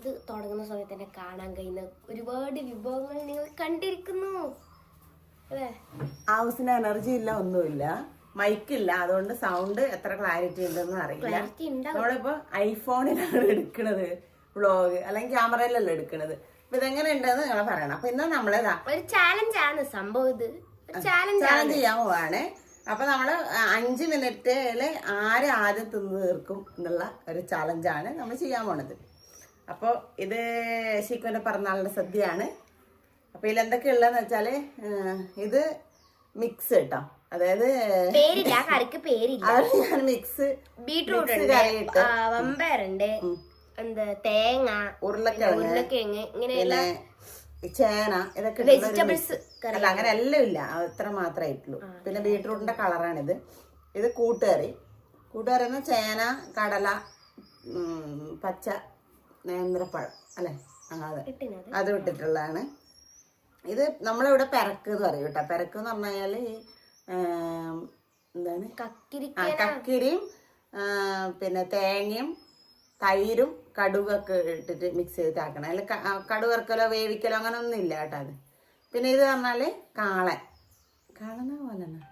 ഇത് തുടങ്ങുന്ന സമയത്ത് തന്നെ കാണാൻ കഴിയുന്ന ഒരുപാട് വിഭവങ്ങൾ നിങ്ങൾ കണ്ടിരിക്കുന്നു. അല്ലേ? ഹൗസിന് എനർജി ഇല്ല ഒന്നുമില്ല. മൈക്ക് ഇല്ല അതുകൊണ്ട് സൗണ്ട് എത്ര ക്ലാരിറ്റി ഉണ്ടെന്ന് അറിയില്ല. ക്ലാരിറ്റി ഉണ്ടാവും. നമ്മളിപ്പോ ഐഫോണിലാണ് എടുക്കണത് വ്ളോഗ് അല്ലെങ്കിൽ ക്യാമറയിലല്ല എടുക്കണത്. അപ്പൊ ഇതെങ്ങനെ ഉണ്ടെന്ന് നിങ്ങൾ പറയണം. അപ്പൊ ഇന്ന് നമ്മളിതാ? ഒരു ചാലഞ്ച് ആണ് സംഭവം ഇത്. ഒരു ചാലഞ്ച് ചാലഞ്ച് ചെയ്യാൻ പോവാണ്. അപ്പൊ നമ്മൾ അഞ്ച് മിനിറ്റിൽ ആര് ആദ്യം തിന്ന് തീർക്കും എന്നുള്ള ഒരു ചാലഞ്ചാണ് നമ്മൾ ചെയ്യാൻ പോണത്. അപ്പോൾ ഇത് ശിക്കുവിന്റെ പിറന്നാളിന്റെ സദ്യയാണ്. അപ്പോൾ ഇതിൽ എന്തൊക്കെ ഉള്ളതെന്ന് വെച്ചാൽ ഇത് മിക്സ് കേട്ടോ. അതായത് പേരില്ല കറിക്ക് പേരില്ല. ഞാൻ മിക്സ് ബീട്രൂട്ട് ഉണ്ട്. വമ്പയറുണ്ട് എന്താ തേങ്ങ ഉരുളക്കിഴങ്ങ് ഉരുളക്കിഴങ്ങ് ഇങ്ങനെ ചേന ഇതൊക്കെ ഇട്ടുള്ള വെജിറ്റബിൾസ്. അല്ല അങ്ങനെ എല്ലാം ഇല്ല. അത്ര മാത്രമേ ആയിട്ടുള്ളൂ. പിന്നെ ബീട്രൂട്ടിന്റെ കളറാണ് ഇത് കൂട്ടുകറി. കൂട്ടുകറി എന്ന് ചേന കടല പച്ച നേന്ത്രപ്പഴം അല്ലെ? അങ്ങനെ അത് ഇട്ടിട്ടുള്ളതാണ്. ഇത് നമ്മളിവിടെ പെരക്ക് എന്ന് പറയും കേട്ടോ. പെരക്ക് എന്ന് പറഞ്ഞു കഴിഞ്ഞാൽ ഈ എന്താണ്? കക്കിരിയും പിന്നെ തേങ്ങയും തൈരും കടുകൊക്കെ ഇട്ടിട്ട് മിക്സ് ചെയ്തിട്ടാക്കണം അതിൽ കടുക് വറുക്കലോ വേവിക്കലോ അങ്ങനെ ഒന്നും ഇല്ല കേട്ടോ അത്. പിന്നെ ഇത് പറഞ്ഞാൽ കാളൻ. കാളന പോലെന്നാ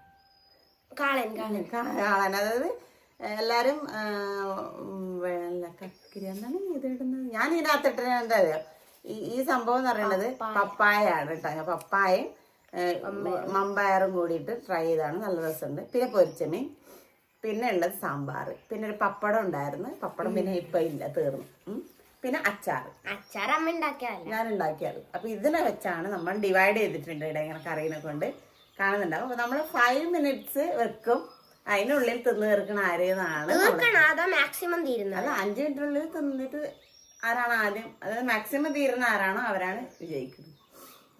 കാളൻ കാളൻ. കാളൻ അതായത് എല്ലാരും വെള്ള കക്കിരി എന്താണ് ഇത് ഇടുന്നത് ഞാൻ ഇതിനകത്തിട്ട് എന്താ അറിയോ? ഈ ഈ സംഭവം എന്ന് പറയുന്നത് പപ്പായ. ആണ് കേട്ടോ. ഞാൻ പപ്പായയും മമ്പയറും കൂടിയിട്ട് ട്രൈ ചെയ്താണ്. നല്ല രസമുണ്ട്. പിന്നെ പൊരിച്ചമീൻ പിന്നെ ഉള്ളത് സാമ്പാർ. പിന്നെ ഒരു പപ്പടം ഉണ്ടായിരുന്നു. പപ്പടം പിന്നെ ഇപ്പൊ ഇല്ല തീർന്നു. പിന്നെ അച്ചാർ അച്ചാർ അമ്മ ഞാൻ ഉണ്ടാക്കിയത്. അപ്പൊ ഇതിനെ വെച്ചാണ് നമ്മൾ ഡിവൈഡ് ചെയ്തിട്ടുണ്ട് ഇവിടെ ഇങ്ങനെ കറീനെ കൊണ്ട്. കാണുന്നുണ്ടാവും. അപ്പൊ നമ്മൾ ഫൈവ് മിനിറ്റ്സ് വെക്കും. അതിനുള്ളിൽ തിന്നു തീർക്കണ ആരെന്നാണ് തീർക്കണം. അതാ മാക്സിമം തീരുന്നത്. അല്ല അഞ്ച് മിനിറ്റിനുള്ളിൽ തിന്നിട്ട് ആരാണ് ആദ്യം? അതായത് മാക്സിമം തീരുന്ന ആരാണോ അവരാണ് വിജയിക്കുന്നത്.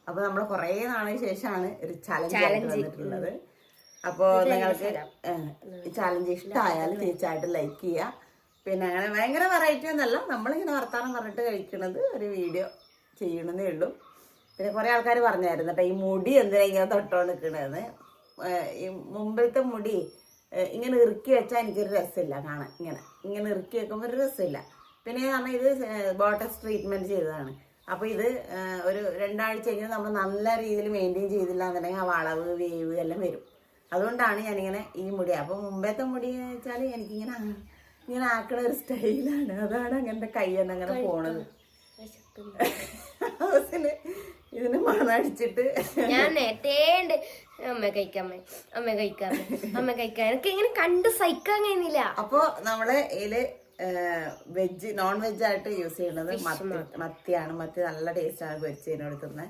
അപ്പൊ നമ്മൾ കുറെ നാളിന് ശേഷമാണ് ഒരു ചലഞ്ച് വന്നിട്ടുള്ളത്. അപ്പോ നിങ്ങൾക്ക് ചലഞ്ച് ഇഷ്ടമായാൽ തീർച്ചയായിട്ടും ലൈക്ക് ചെയ്യുക. പിന്നെ അങ്ങനെ ഭയങ്കര വെറൈറ്റി ഒന്നല്ല. നമ്മളിങ്ങനെ വർത്താനം പറഞ്ഞിട്ട് കഴിക്കണത് ഒരു വീഡിയോ ചെയ്യണമെന്നേ ഉള്ളൂ. പിന്നെ കുറെ ആൾക്കാർ പറഞ്ഞായിരുന്നു കേട്ടോ ഈ മുടി എന്തിനാ ഇങ്ങനെ തൊട്ടോ നിൽക്കണതെന്ന് ഈ മുമ്പിലത്തെ മുടി ഇങ്ങനെ ഇറുക്കി വെച്ചാൽ എനിക്കൊരു രസമില്ല കാണാൻ. ഇങ്ങനെ ഇങ്ങനെ ഇറുക്കി വെക്കുമ്പോൾ ഒരു രസമില്ല. പിന്നെ കാരണം ഇത് ബോട്ടക്സ് ട്രീറ്റ്മെന്റ് ചെയ്തതാണ്. അപ്പോൾ ഇത് ഒരു രണ്ടാഴ്ച കഴിഞ്ഞ് നമ്മൾ നല്ല രീതിയിൽ മെയിന്റെയിൻ ചെയ്തില്ല എന്നുണ്ടെങ്കിൽ ആ വളവ് വേവ് എല്ലാം വരും. അതുകൊണ്ടാണ് ഞാനിങ്ങനെ ഈ മുടി അപ്പോൾ മുമ്പത്തെ മുടി എന്ന് വെച്ചാൽ എനിക്കിങ്ങനെ ഇങ്ങനെ ആക്കണ ഒരു സ്റ്റൈലാണ് അതാണ് അങ്ങനത്തെ കൈ എന്നങ്ങനെ അങ്ങനെ പോണത്. ഇതിന് മണടിച്ചിട്ട് ഞാൻ നേരത്തെ ഉണ്ട്. അമ്മ കഴിക്കാമ്മ അമ്മ. കഴിക്കാമ്മ അമ്മ. കഴിക്കാൻ എനിക്ക് ഇങ്ങനെ കണ്ട് സഹിക്കാൻ കഴിയുന്നില്ല. അപ്പൊ നമ്മൾ ഇതിൽ വെജ് നോൺ വെജ് ആയിട്ട് യൂസ് ചെയ്യുന്നത് മത്തി മത്തിയാണ്. മത്തി നല്ല ടേസ്റ്റ് ആണ് പൊരിച്ചതിനോട് തിന്നെ.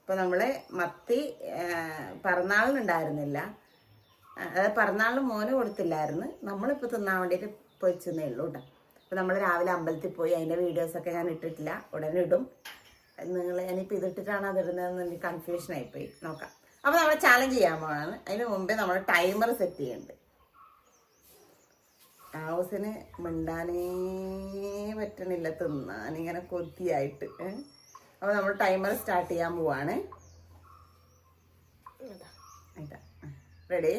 അപ്പൊ നമ്മൾ മത്തി പറന്നാളിനുണ്ടായിരുന്നില്ല അതായത് പിറന്നാളിന് മോന് കൊടുത്തില്ലായിരുന്നു. നമ്മളിപ്പോ തിന്നാൻ വേണ്ടിയിട്ട് പൊരിച്ചെന്നേ ഉള്ളൂ കേട്ടോ അപ്പൊ നമ്മൾ രാവിലെ അമ്പലത്തിൽ പോയി അതിന്റെ വീഡിയോസ് ഒക്കെ ഞാൻ ഇട്ടിട്ടില്ല. ഉടനെ ഇടും. നിങ്ങൾ ഞാനിപ്പോൾ ഇതിട്ടിട്ടാണ് അത് ഇടുന്നതെന്ന് എനിക്ക് കൺഫ്യൂഷൻ ആയിപ്പോയി. നോക്കാം. അപ്പൊ നമ്മൾ ചാലഞ്ച് ചെയ്യാൻ പോകണം അതിന് മുമ്പേ നമ്മൾ ടൈമർ സെറ്റ് ചെയ്യുന്നുണ്ട് ഹൗസിന് മിണ്ടാനേ പറ്റണില്ല തിന്നാൻ ഇങ്ങനെ കൊത്തിയായിട്ട് ഏ? അപ്പൊ നമ്മൾ ടൈമർ സ്റ്റാർട്ട് ചെയ്യാൻ പോവാണ്. റെഡി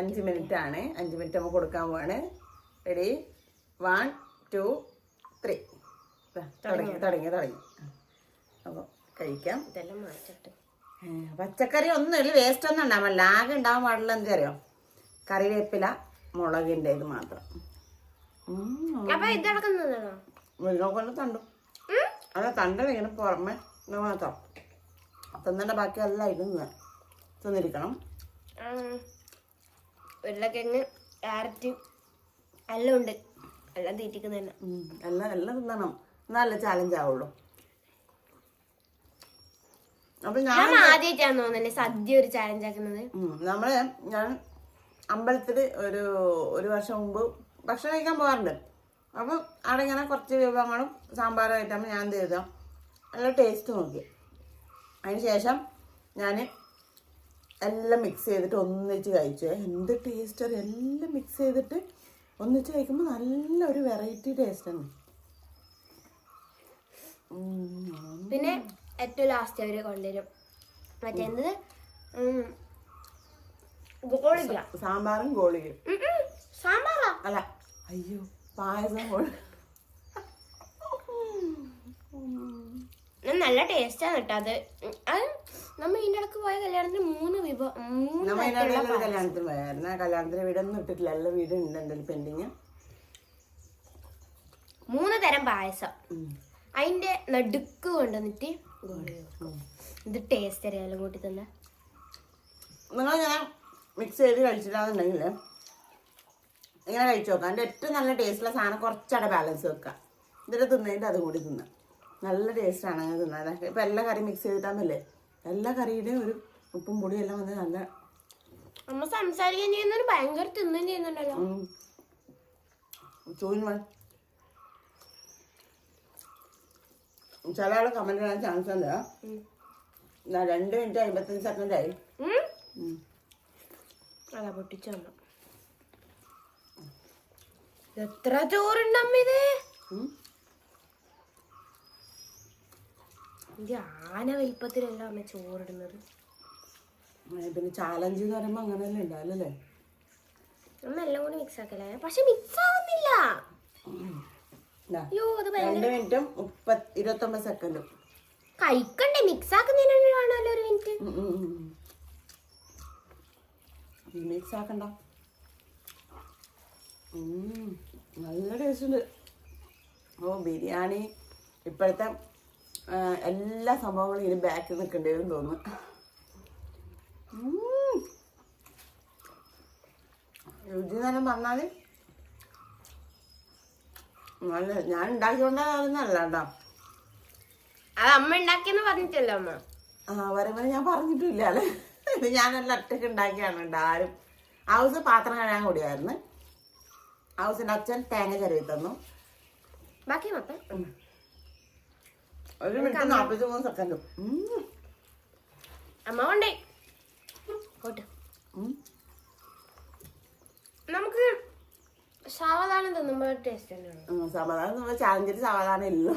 അഞ്ച് മിനിറ്റ് ആണ് അഞ്ച് മിനിറ്റ് നമുക്ക് കൊടുക്കാൻ പോവാണ്. റെഡി വൺ ടു ത്രീ തുടങ്ങി തുടങ്ങി തുടങ്ങി. അപ്പോൾ കഴിക്കാം. ഇതെല്ലാം മാറ്റട്ടെ. പച്ചക്കറി പച്ചക്കറി ഒന്നുമില്ല വേസ്റ്റ് ഒന്നും ഉണ്ടാവില്ല. ലാഗ് ഉണ്ടാവാൻ പാടില്ല എന്തറിയോ? കറിവേപ്പില മുളകിന്റെ ഇത് മാത്രം. ഉം. അപ്പൊ ഇതടക്കുന്നതാണോ മുരിങ്ങ കൊണ്ട് തണ്ടു. അത് തണ്ട ഇങ്ങനെ പുറമെ ഇത് മാത്രം. തിന്നേണ്ട ബാക്കി എല്ലാം ഇരുന്ന് തിന്നിരിക്കണം ഉരുളക്കിഴങ്ങ് ക്യാരറ്റ് എല്ലാം ഉണ്ട്. എല്ലാം തീറ്റിക്കുന്ന തന്നെ. ഉം. എല്ലാം എല്ലാം തിന്നണം. നല്ല ചാലഞ്ച് ആവുള്ളൂ. അപ്പൊ ഞാൻ ആദ്യമായിട്ടാണ് തോന്നുന്നത് സദ്യ ഒരു ചാലഞ്ച് ആക്കുന്നത്. നമ്മൾ ഞാൻ അമ്പലത്തിൽ ഒരു ഒരു വർഷം മുമ്പ് ഭക്ഷണം കഴിക്കാൻ പോകാറുണ്ട് അപ്പം അവിടെ ഇങ്ങനെ കുറച്ച് വിഭവങ്ങളും സാമ്പാറും ആയിട്ടാകുമ്പോൾ ഞാൻ എന്ത് ചെയ്തു? നല്ല ടേസ്റ്റ് നോക്കി. അതിന് ശേഷം ഞാൻ എല്ലാം മിക്സ് ചെയ്തിട്ട് ഒന്നിച്ച് കഴിച്ചു. എന്ത് ടേസ്റ്റ് എല്ലാം മിക്സ് ചെയ്തിട്ട് ഒന്നിച്ച് കഴിക്കുമ്പോൾ നല്ല ഒരു വെറൈറ്റി ടേസ്റ്റാണ് പിന്നെ ഏറ്റവും ലാസ്റ്റ് അവർ കൊണ്ടുവരും. മറ്റേത് സാമ്പാറും ഉം. സാമ്പാറാ? അല്ല അയ്യോ പായസം നല്ല ടേസ്റ്റാണ് കേട്ടോ അത്. അത് നമ്മ ഇതിന്റെ ഇടയ്ക്ക് പോയ കല്യാണത്തിന് മൂന്ന് വിഭവം മൂന്ന് ഇതിനകത്ത്. കല്യാണത്തിന് പോയായിരുന്നു. ആ കല്യാണത്തിന് വീടൊന്നും ഇട്ടിട്ടില്ല. എല്ലാ വീട് ഉണ്ട് എന്തെങ്കിലും പെൻഡിങ് മൂന്ന് തരം പായസം. അതിന്റെ നടുക്ക് കൊണ്ടുവന്നിട്ട് ഗോളി വെക്കും. ഇത് ടേസ്റ്റ് അറിയാലോ കൂട്ടി തന്നെ. നിങ്ങൾ ഞാൻ മിക്സ് ചെയ്ത് കഴിച്ചിട്ടാന്നുണ്ടെങ്കിൽ ഇങ്ങനെ കഴിച്ചു നോക്കാം. അതിന്റെ ഏറ്റവും നല്ല ടേസ്റ്റുള്ള സാധനം കുറച്ചവിടെ ബാലൻസ് വെക്കുക ഇതിൽ തിന്നതിന്റെ അതും കൂടി തിന്നാം. നല്ല ടേസ്റ്റാണ് അങ്ങനെ തിന്നാൻ. ഇപ്പം എല്ലാ കറിയും മിക്സ് ചെയ്തിട്ടാന്നല്ലേ? എല്ലാ കറിയുടെയും ഒരു ഉപ്പും പൊടിയും എല്ലാം വന്ന് നല്ല നമ്മ സംസാരിക്കുകയും ചെയ്യുന്നൊരു ഭയങ്കര തിന്നുകയും ചെയ്യുന്നുണ്ടല്ലോ. മൺ ചില ആൾ കമന്റ് ഇടാൻ ചാൻസ് ഉണ്ട്. ദാ രണ്ട് മിനിറ്റ് അമ്പത്തഞ്ച് സെക്കൻഡ് ആയി. അതാ പൊട്ടിച്ചു എത്ര ചോറുണ്ടമ്മ ഇത്? ഇത് ആന വലിപ്പത്തിലല്ല അമ്മ ചോറിടുന്നത്. പിന്നെ ചാലഞ്ച് എന്ന് പറയുമ്പോൾ അങ്ങനെയല്ലേ ഉണ്ടാവില്ലല്ലേ അമ്മ എല്ലാം കൂടി മിക്സ് ആക്കലേ പക്ഷെ മിക്സ് ആവുന്നില്ല. അയ്യോ അത് രണ്ട് മിനിറ്റും ഇരുപത്തൊമ്പത് സെക്കൻഡും കഴിക്കണ്ടേ മിക്സ് ആക്കുന്നതിനാണല്ലോ ഒരു മിനിറ്റ് മിക്സ് ആക്കണ്ട. നല്ല ടേസ്റ്റ് ഉണ്ട്. ഓ ബിരിയാണി ഇപ്പോഴത്തെ എല്ലാ സംഭവങ്ങളും ഇതിന് ബാക്കിൽ നിൽക്കേണ്ടി വരും തോന്നുന്നു. രുചി തന്നെ പറഞ്ഞാൽ നല്ല ഞാൻ ഉണ്ടാക്കിക്കൊണ്ടല്ല കേട്ടോ അത് അമ്മ ഉണ്ടാക്കിയെന്ന് പറഞ്ഞിട്ടല്ലോ അമ്മ? ആ വരുമ്പോൾ ഞാൻ പറഞ്ഞിട്ടില്ല അല്ലേ? ഇത് ഞാനെല്ലാം ഒറ്റയ്ക്ക് ഉണ്ടാക്കിയാണ് കേട്ടോ ആരും. ഹൗസ് പാത്രം കഴുകാൻ കൂടിയായിരുന്നു. ഹൗസിന്റെ അച്ഛൻ തേങ്ങ ചെരുവി തന്നു. ബാക്കി മൊത്തം? ഒരു മിനിറ്റ് നാൽപ്പത്തി മൂന്ന് സെക്കൻഡും. അമ്മ കൊണ്ടേ പോട്ട് നമുക്ക് സാവധാനം തിന്നുമ്പോൾ ടേസ്റ്റ് തന്നെയാണ് നമ്മൾ ചാലഞ്ചിൽ ഇല്ല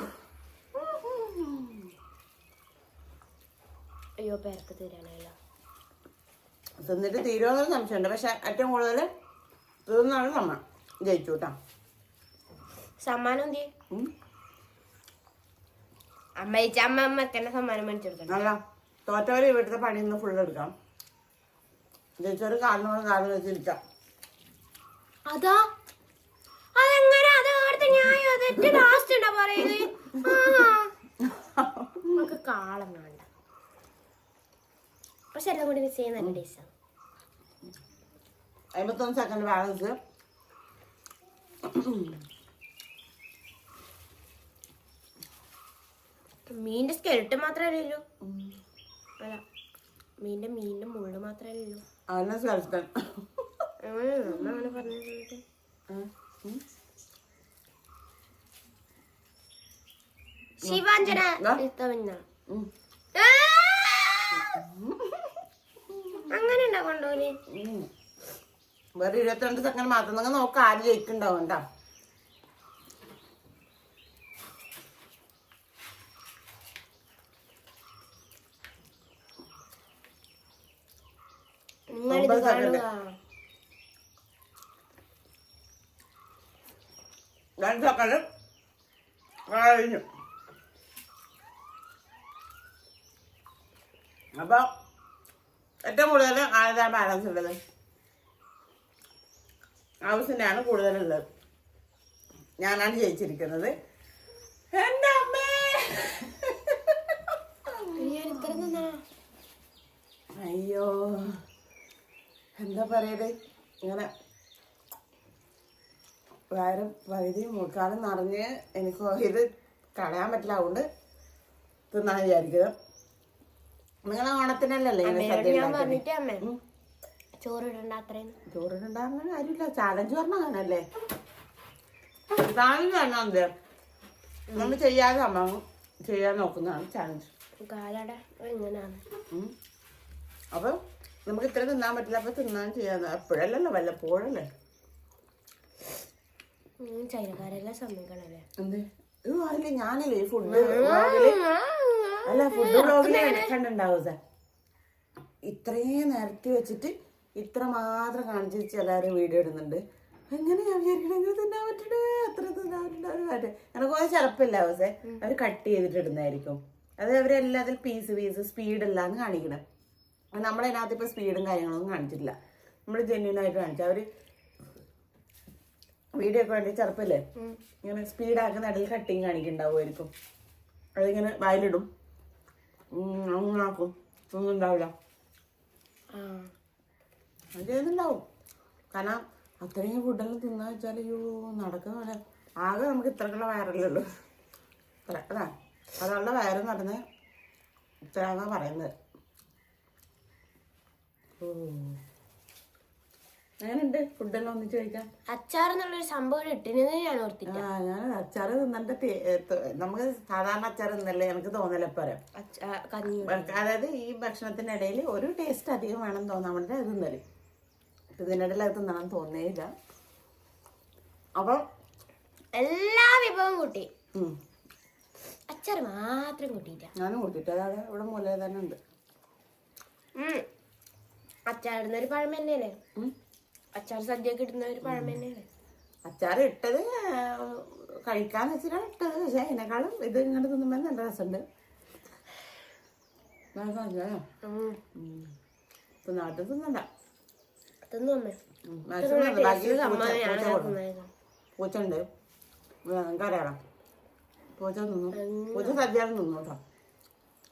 അയ്യോ പേർക്ക് തീരാനല്ലോ തിന്നിട്ട് തീരുമെന്നൊരു സംശയമുണ്ട്. പക്ഷെ ഏറ്റവും കൂടുതൽ തിന്നാണ് നമ്മ ജയിച്ചു കേട്ടോ. സമ്മാനം എന്ത്. അമ്മ അമ്മ സമ്മാനം തോറ്റവർ ഇവിടുത്തെ പണി ഒന്ന് ഫുള്ള് എടുക്കാം. ജയിച്ചൊരു കാരണങ്ങളും കാരണം വെച്ചിരിക്കാം. അതാ? അതെങ്ങനെ? അത് അവിടുത്തെ ന്യായം അത് ഏറ്റവും ലാസ്റ്റ് ഉണ്ടാ പറയുന്നത് നമുക്ക് കാളം വേണ്ട. പക്ഷെ എല്ലാം കൂടി മിസ് ചെയ്യുന്ന നല്ല ടേസ്റ്റാണ് അമ്പത്തൊന്ന് സെക്കൻഡ് ബാലൻസ് മീനിന്റെ സ്കെൽട്ട് മാത്രമേ ഉള്ളൂ അല്ല മീനിന്റെ മീനിന്റെ മുള്ളു മാത്രമേ ഉള്ളൂ അതിനെ സ്ഥലത്തൻ അമ്മ അങ്ങനെ പറഞ്ഞിട്ട് ശിവാഞ്ജന! അങ്ങനെ ഉണ്ടാ വേറെ ഇരുപത്തിരണ്ട് സെക്കൻഡ് മാത്രം. നിങ്ങൾ നോക്കാം ആര് ജയിക്കുണ്ടാവും കേട്ടോ. നിങ്ങളിത്. കാണുക രണ്ട് സെക്കൻഡ് കഴിഞ്ഞു. അപ്പൊ ഏറ്റവും കൂടുതൽ ആരുടെ ബാലൻസ് ഉള്ളത്. ആവശ്യത്തിനാണ് കൂടുതലുള്ളത്. ഞാനാണ് ജയിച്ചിരിക്കുന്നത്. എന്റെ അമ്മേ! അയ്യോ. എന്താ പറയത് ഇങ്ങനെ വയറും പകുതി മുക്കാലും നിറഞ്ഞ് എനിക്ക് ഇത് കളയാൻ പറ്റില്ല. അതുകൊണ്ട് തിന്നാൻ വിചാരിക്കുന്നത് നിങ്ങളെ ഓണത്തിനല്ലല്ലേ ഇങ്ങനെ ഞാൻ ഉണ്ടാക്കുന്നത് പറഞ്ഞിട്ട് അമ്മ ചോറ് ഇടണ്ട അത്രയും. ചോറിനുണ്ടാകുന്ന കാര്യമില്ല. ചാലഞ്ച് പറഞ്ഞല്ലേ ചാലഞ്ച് പറഞ്ഞാൽ നമ്മൾ ചെയ്യാതെ അമ്മ ചെയ്യാൻ നോക്കുന്നതാണ് ചാലഞ്ച്. കാലട എങ്ങനെയാണ്. അപ്പൊ നമുക്ക് ഇത്ര തിന്നാൻ പറ്റില്ല. അപ്പൊ തിന്നാൻ ചെയ്യാന്ന്. എപ്പോഴല്ലല്ലോ വല്ലപ്പോഴല്ലേ? ചൈനക്കാരെല്ലാം സമ്മതിക്കണല്ലേ? എന്ത്? ഇത് അതിൽ ഞാനല്ലേ ഫുഡ് അല്ല ഫുഡ് വ്ളോഗിൽ കണ്ടിട്ടുണ്ടാവും സാർ ഇത്രയും നിരത്തി വെച്ചിട്ട് ഇത്ര മാത്രം കാണിച്ച് എല്ലാവരും വീഡിയോ ഇടുന്നുണ്ട്. എങ്ങനെ ഞാൻ വിചാരിക്കണെങ്കിൽ തിന്നാൻ പറ്റണേ? അത്ര തിന്നാൻ പറ്റണേ? എനിക്ക് കുറേ ചിലപ്പില്ല പക്ഷേ. അവർ കട്ട് ചെയ്തിട്ട് ഇടുന്നതായിരിക്കും. അത് അവരെല്ലാത്തിൽ പീസ് പീസ് സ്പീഡ് എല്ലാം കാണിക്കണം. നമ്മളതിനകത്ത് ഇപ്പോൾ സ്പീഡും കാര്യങ്ങളൊന്നും കാണിച്ചിട്ടില്ല. നമ്മൾ ജെന്യൂൻ ആയിട്ട് കാണിച്ചു. അവർ വീഡിയോ ഒക്കെ വേണ്ടി ചെറുപ്പല്ലേ? ഇങ്ങനെ സ്പീഡാക്കുന്ന ഇടയിൽ കട്ടിങ് കാണിക്കുന്നുണ്ടാവുമായിരിക്കും. അതിങ്ങനെ വായിലിടും. അങ്ങനാക്കും അങ്ങനെ ഒന്നും ഉണ്ടാവില്ല. ആ. അത് ചെയ്യുന്നുണ്ടാവും കാരണം അത്രയും ഫുഡെല്ലാം തിന്നാ വെച്ചാൽ അയ്യോ നടക്കുന്ന പോലെ ആകെ നമുക്ക് ഇത്രക്കുള്ള വയറല്ലേ ഉള്ളൂ. അതാ അതുള്ള വയറ് നടന്ന് ഇത്രയാണെന്നാണ് പറയുന്നത്. ഓ. എങ്ങനെയുണ്ട്? ഫുഡെല്ലാം ഒന്നിച്ച് കഴിക്കാൻ? അച്ചാർ എന്നുള്ളൊരു സംഭവം ഇട്ടിരുന്നത് ഞാൻ ഓർത്തില്ല. ആ ഞാൻ അച്ചാറ് തിന്നണ്ട നമുക്ക് സാധാരണ അച്ചാർ തിന്നല്ലേ? എനിക്ക് തോന്നല പറയാം. അച്ചാ കഞ്ഞി അതായത് ഈ ഭക്ഷണത്തിന്റെ ഇടയിൽ ഒരു ടേസ്റ്റ് അധികം വേണം തോന്നാൻ അത് തിന്നൽ. ഇതിനിടയിൽ അത് തിന്നണം തോന്നേയില്ല. അപ്പം എല്ലാ വിഭവവും കൂട്ടി. അച്ചാർ മാത്രം കൂട്ടിയില്ല. ഞാനും കൂട്ടിയിട്ട് അതാണ് ഇവിടെ മൂല തന്നെ ഉണ്ട്. അച്ചാർ ഇടുന്ന ഒരു പഴം തന്നെയല്ലേ ഉം. അച്ചാർ സദ്യയൊക്കെ ഇടുന്ന ഒരു പഴം തന്നെയല്ലേ അച്ചാർ ഇട്ടത് കഴിക്കാൻ കഴിക്കാന്ന് വെച്ചിട്ടാണ് ഇട്ടത്. പക്ഷെ അതിനേക്കാളും ഇത് ഇങ്ങോട്ട് തിന്നുമ്പോൾ നല്ല രസമുണ്ട്. നാട്ടിൽ തിന്നണ്ട. തിന്നു ഉം, maximum തിന്നണ്ട. ബാക്കി പൂച്ച- സമ്മതമാണ് പൂച്ച കൊടുക്കും. തിന്നത്. പൂച്ച ഉണ്ട് നിങ്ങൾക്ക് അറിയാം പൂച്ച തിന്നു. പൂച്ച സദ്യയാണ് തിന്നു കേട്ടോ.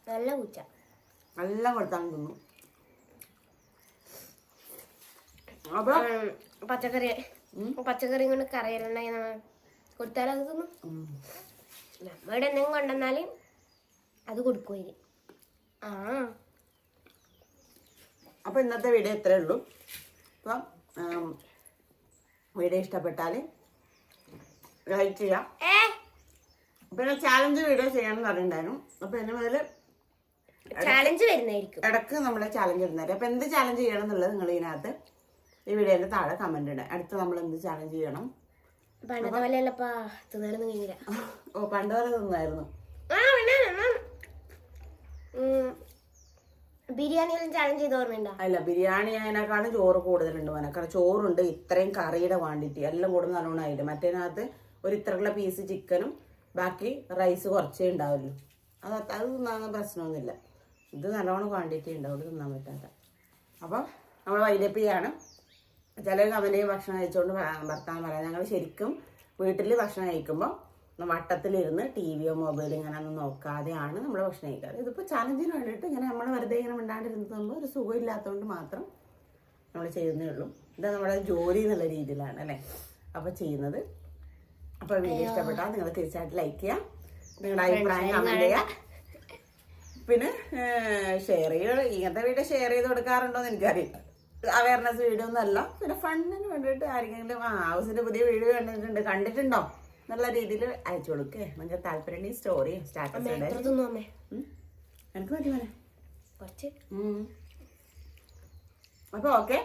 നല്ല പൂച്ച. നല്ല കൊടുത്താണ് തിന്നു അപ്പൊ ഉം, പച്ചക്കറി. പച്ചക്കറി കൊണ്ട് കറിയലുണ്ടായി കൊടുത്താൽ അത് തിന്നും. നമ്മുടെ എന്തെങ്കിലും കൊണ്ടുവന്നാൽ അത് കൊടുക്കുമായിരുന്നു ആ. അപ്പൊ ഇന്നത്തെ വീഡിയോ ഇത്രേ ഉള്ളൂ. അപ്പം വീഡിയോ ഇഷ്ടപ്പെട്ടാൽ ലൈക്ക് ചെയ്യാം. പിന്നെ ചാലഞ്ച് വീഡിയോ ചെയ്യണമെന്ന് പറഞ്ഞിട്ടുണ്ടായിരുന്നു. അപ്പൊ എന്നെ മുതൽ ചാലഞ്ച് വരുന്നതായിരിക്കും. ഇടയ്ക്ക് നമ്മൾ ചാലഞ്ച് വരുന്നതായിരിക്കും അപ്പൊ എന്ത് ചാലഞ്ച് ചെയ്യണം എന്നുള്ളത് നിങ്ങൾ ഇതിനകത്ത് ഈ വീഡിയോന്റെ താഴെ കമന്റ് ഇടാം. അടുത്ത് നമ്മൾ എന്ത് ചാലഞ്ച് ചെയ്യണം? പണ്ടത്തെ പോലെയല്ലപ്പാ തിന്നാനൊന്നും കഴിഞ്ഞില്ല ഓ പണ്ട് പോലെ തിന്നായിരുന്നു. ബിരിയാണിയെല്ലാം ചാലഞ്ച് ചെയ്ത് ഓർമ്മയുണ്ടോ? അല്ല ബിരിയാണി അതിനേക്കാളും ചോറ് കൂടുതലുണ്ട് മോനെ. കാരണം ചോറുണ്ട് ഇത്രയും കറിയുടെ ക്വാണ്ടിറ്റി എല്ലാം കൂടെ നല്ലോണം ആയില്ല? മറ്റേനകത്ത് ഒരു ഇത്രയുള്ള പീസ് ചിക്കനും ബാക്കി റൈസ് കുറച്ചേ ഉണ്ടാവുള്ളൂ. അത് അത് തിന്നാൻ പ്രശ്നമൊന്നുമില്ല. ഇത് നല്ലോണം ക്വാണ്ടിറ്റി ഉണ്ടാവുള്ളൂ തിന്നാൻ പറ്റാത്ത. അപ്പം നമ്മൾ ചെയ്യാണ്. ചിലർ അവനെയും ഭക്ഷണം കഴിച്ചുകൊണ്ട് ഭർത്താവ് പറയാം ഞങ്ങൾ ശരിക്കും വീട്ടിൽ ഭക്ഷണം കഴിക്കുമ്പോൾ വട്ടത്തിലിരുന്ന് ടി വിയോ മൊബൈലോ ഇങ്ങനെ ഒന്നും നോക്കാതെയാണ് നമ്മൾ ഭക്ഷണം കഴിക്കാറ്. ഇതിപ്പോൾ ചലഞ്ചിന് വേണ്ടിയിട്ട് ഇങ്ങനെ നമ്മൾ വെറുതെ ഇങ്ങനെ മിണ്ടാണ്ടിരുന്നുമ്പോൾ ഒരു സുഖമില്ലാത്തതുകൊണ്ട് മാത്രം നമ്മൾ ചെയ്യുന്നേ ഉള്ളൂ. ഇത് നമ്മുടെ ജോലി എന്നുള്ള രീതിയിലാണ് അല്ലേ? അപ്പോൾ ചെയ്യുന്നത്. അപ്പോൾ വീഡിയോ ഇഷ്ടപ്പെട്ടാൽ നിങ്ങൾ തീർച്ചയായിട്ടും ലൈക്ക് ചെയ്യാം. നിങ്ങളുടെ അഭിപ്രായം കമന്റ് ചെയ്യാം. പിന്നെ ഷെയർ ചെയ്യുക ഇങ്ങനത്തെ വീഡിയോ ഷെയർ ചെയ്ത് കൊടുക്കാറുണ്ടോ എന്ന് എനിക്കറിയില്ല. അവയർനെസ് വീഡിയോ ഒന്നല്ല പിന്നെ ഫണ്ടിന് വേണ്ടിയിട്ട് ആരെങ്കിലും ആ ഹൗസിന്റെ പുതിയ വീഡിയോ കണ്ടിട്ടുണ്ട് കണ്ടിട്ടുണ്ടോ? എന്നുള്ള രീതിയിൽ അയച്ചു കൊടുക്കേ. നിങ്ങൾക്ക് താല്പര്യം ഈ സ്റ്റോറി സ്റ്റാറ്റസ് എനിക്ക് മതി മോനെ. കുറച്ച് ഉം. അപ്പൊ ഓക്കെ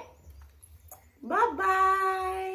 ബൈ